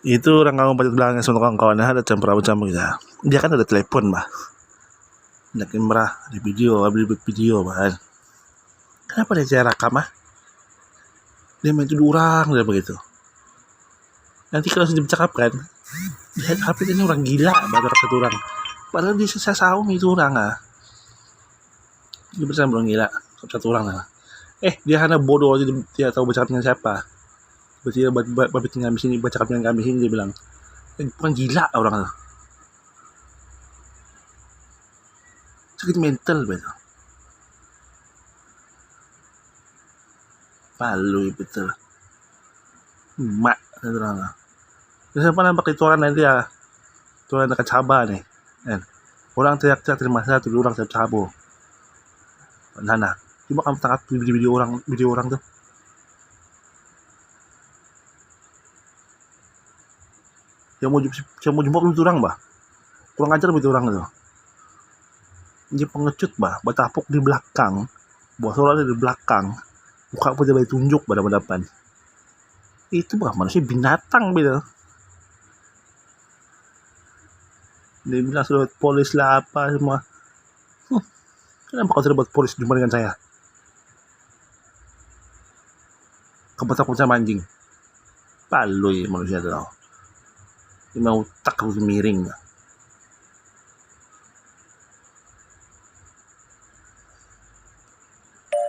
itu orang kamu pada belakang sama kawan-kawan ada campur campur gitu. Dia kan ada telepon bah ada kamera ada video ada video bah kan. kenapa dia cara rekam ah? Dia main tuduh orang dia begitu. Nanti kalau sudah bercakapkan dia HP ini orang gila baru kata orang padahal dia saya saum itu orang ah. Dia bersama orang gila satu orang lah eh dia hanya bodoh dia tidak tahu bercakap dengan siapa berarti babi tinggal di sini baca dengan kami sini dia bilang eh, bukan gila orang itu sakit mental betul palu betul. Mak orang Terus apa nampak itu orang nanti ya itu orang dekat Sabah nih kan? Orang teriak-teriak terima satu orang teriak cabo mana cuma kamu tangkap video-video orang video orang tuh yang mau yang mau jemput itu orang bah. Kurang ajar itu orang itu. Ini pengecut bah. Batapuk di belakang. Buat suara di belakang. Buka pun dia tunjuk pada depan itu bah manusia binatang gitu dia bilang sudah polis lah apa semua. Kenapa kau tidak buat polis jumpa dengan saya? Kebetulan sama anjing. Ya manusia itu e não o taco de.